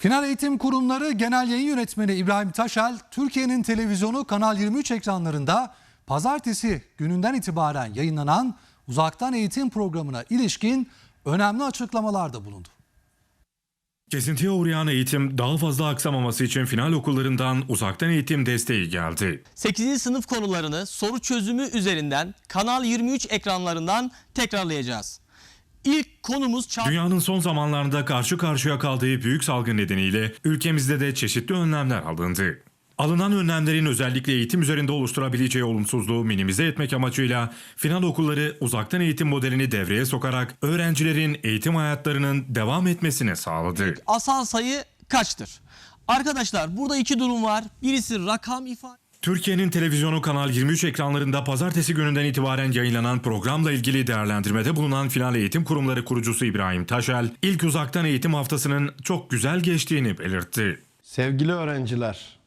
Final Eğitim Kurumları Genel Yayın Yönetmeni İbrahim Taşel, Türkiye'nin televizyonu Kanal 23 ekranlarında pazartesi gününden itibaren yayınlanan uzaktan eğitim programına ilişkin önemli açıklamalarda bulundu. Kesintiye uğrayan eğitim daha fazla aksamaması için final okullarından uzaktan eğitim desteği geldi. 8. sınıf konularını soru çözümü üzerinden Kanal 23 ekranlarından tekrarlayacağız. İlk konumuz çağ... Dünyanın son zamanlarda karşı karşıya kaldığı büyük salgın nedeniyle ülkemizde de çeşitli önlemler alındı. Alınan önlemlerin özellikle eğitim üzerinde oluşturabileceği olumsuzluğu minimize etmek amacıyla final okulları uzaktan eğitim modelini devreye sokarak öğrencilerin eğitim hayatlarının devam etmesini sağladı. asal sayı kaçtır? Arkadaşlar burada iki durum var. Birisi rakam ifade Türkiye'nin televizyonu Kanal 23 ekranlarında pazartesi gününden itibaren yayınlanan programla ilgili değerlendirmede bulunan Final Eğitim Kurumları kurucusu İbrahim Taşel, ilk uzaktan eğitim haftasının çok güzel geçtiğini belirtti. Sevgili öğrenciler,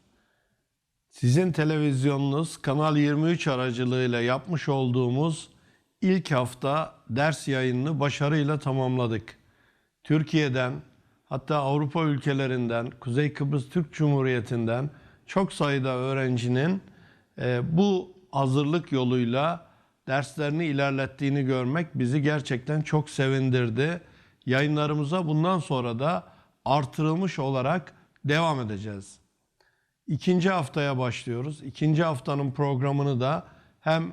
sizin televizyonunuz Kanal 23 aracılığıyla yapmış olduğumuz ilk hafta ders yayınını başarıyla tamamladık. Türkiye'den hatta Avrupa ülkelerinden, Kuzey Kıbrıs Türk Cumhuriyeti'nden çok sayıda öğrencinin e, bu hazırlık yoluyla derslerini ilerlettiğini görmek bizi gerçekten çok sevindirdi. Yayınlarımıza bundan sonra da artırılmış olarak devam edeceğiz. İkinci haftaya başlıyoruz. İkinci haftanın programını da hem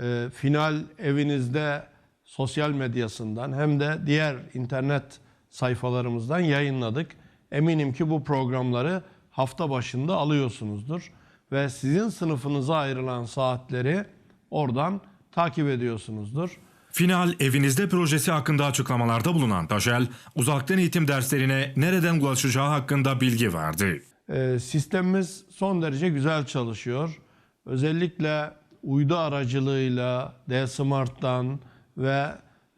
e, final evinizde sosyal medyasından hem de diğer internet sayfalarımızdan yayınladık. Eminim ki bu programları hafta başında alıyorsunuzdur ve sizin sınıfınıza ayrılan saatleri oradan takip ediyorsunuzdur. Final Evinizde projesi hakkında açıklamalarda bulunan Taşel, uzaktan eğitim derslerine nereden ulaşacağı hakkında bilgi verdi. Ee, sistemimiz son derece güzel çalışıyor. Özellikle uydu aracılığıyla D-Smart'tan ve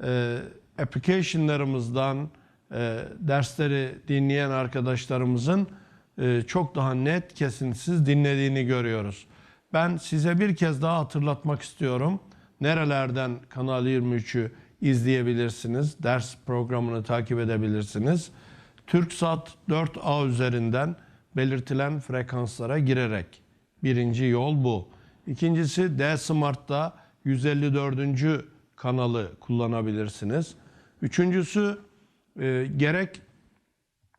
e, application'larımızdan e, dersleri dinleyen arkadaşlarımızın çok daha net, kesintisiz dinlediğini görüyoruz. Ben size bir kez daha hatırlatmak istiyorum. Nerelerden Kanal 23'ü izleyebilirsiniz, ders programını takip edebilirsiniz. TürkSat 4A üzerinden belirtilen frekanslara girerek. Birinci yol bu. İkincisi D-Smart'ta 154. kanalı kullanabilirsiniz. Üçüncüsü e, gerek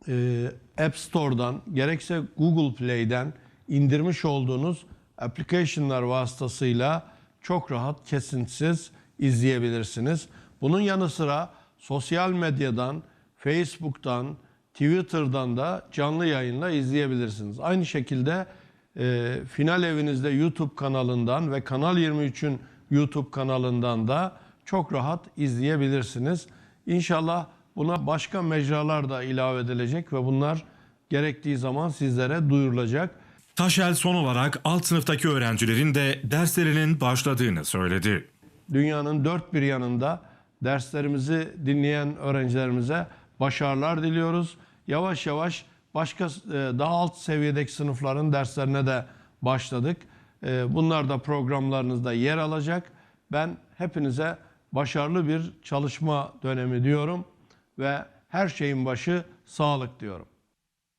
e, App Store'dan gerekse Google Play'den indirmiş olduğunuz application'lar vasıtasıyla çok rahat kesintisiz izleyebilirsiniz. Bunun yanı sıra sosyal medyadan, Facebook'tan, Twitter'dan da canlı yayınla izleyebilirsiniz. Aynı şekilde e, Final Evinizde YouTube kanalından ve Kanal 23'ün YouTube kanalından da çok rahat izleyebilirsiniz. İnşallah buna başka mecralar da ilave edilecek ve bunlar gerektiği zaman sizlere duyurulacak. Taşel son olarak alt sınıftaki öğrencilerin de derslerinin başladığını söyledi. Dünyanın dört bir yanında derslerimizi dinleyen öğrencilerimize başarılar diliyoruz. Yavaş yavaş başka e, daha alt seviyedeki sınıfların derslerine de başladık. E, Bunlar da programlarınızda yer alacak. Ben hepinize başarılı bir çalışma dönemi diyorum ve her şeyin başı sağlık diyorum.